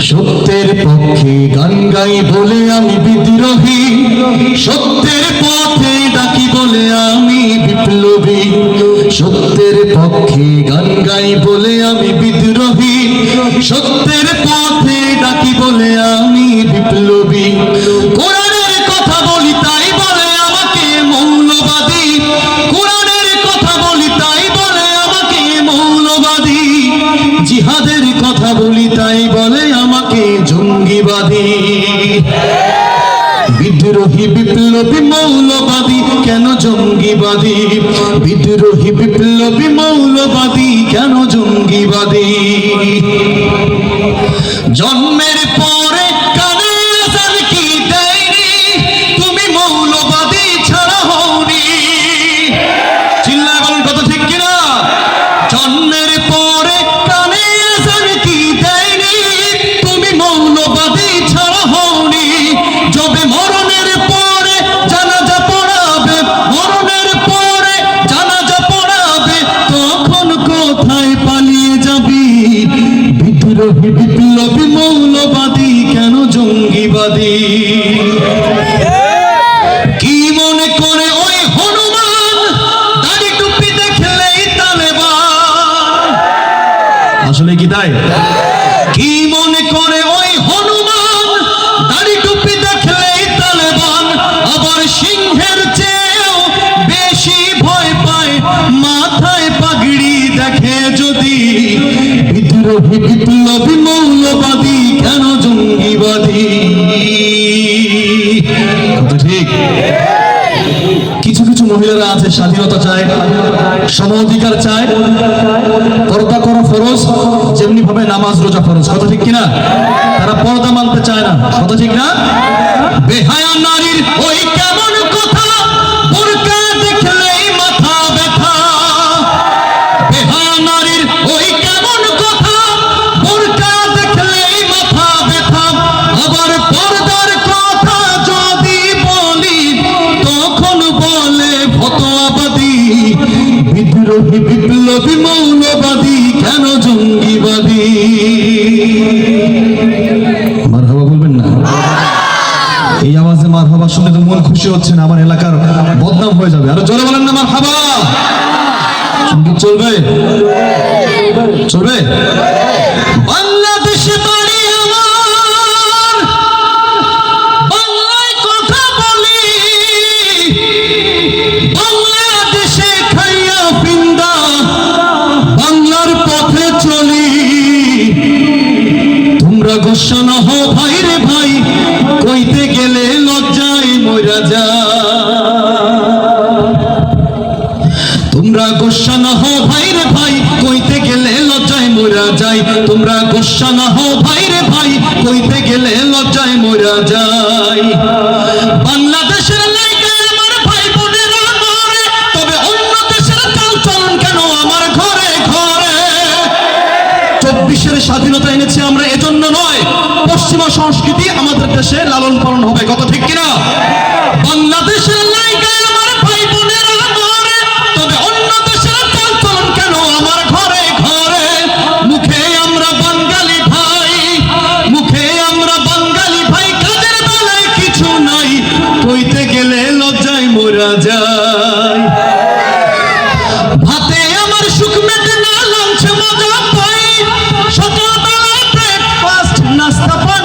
সত্যের পক্ষে গান গাই বলে আমি বিদ্রোহী। সত্যের পথে ডাকি বলে আমি বিপ্লবী। সত্যের পক্ষে গান গাই বলে আমি বিদ্রোহী। সত্যের পথে বিদ্রোহী বিপ্লবী মৌলবাদী কেন জঙ্গিবাদী? বিদ্রোহী বিপ্লবী মৌলবাদী কেন জঙ্গিবাদী? জন্মের বিপ্লবী মৌলবাদী, কেন জঙ্গিবাদী? কি মনে করে ওই হনুমান? দাড়ি টুপি দেখলেই তালেবান। আসলে কি তাই? কি মনে করে ওই হনুমান? কিছু কিছু মহিলারা আছে, স্বাধীনতা চায় সম অধিকার চায়, পর্দা করা ফরজ যেমনি ভাবে নামাজ, রোজা ফরজ, কথা ঠিক কিনা? তারা পর্দা মানতে চায় না, কথা ঠিক না? বেহায়া নারীর বিদ্রোহী বিপ্লবী মৌলবাদী, কেন জঙ্গিবাদী? মারহাবা বলবেন না? এই আওয়াজে মার হাবা শুনে তো মন খুশি হচ্ছে না, আমার এলাকার বদনাম হয়ে যাবে। আরও জোরে বলেন না মার হাবা সংগীত চলবে? চলবে? তোমরা নহ ভাই রে ভাই, কইতে গেলে লজ্জায় মরা যা। তোমরা গোসা নহ ভাই রে ভাই, কইতে গেলে লজ্জায় মরা যায় তোমরা গোসা নহ ভাই রে ভাই, কইতে গেলে লজ্জায় মরা যায় চব্বিশের স্বাধীনতা এনেছি আমরা, এজন্য নয়, পশ্চিমা সংস্কৃতি আমাদের দেশে লালন পালন হবে কত ঠিক কিনা? বাংলাদেশের লাইগায় আমার ভাই বোনেরা নাস্তা পানি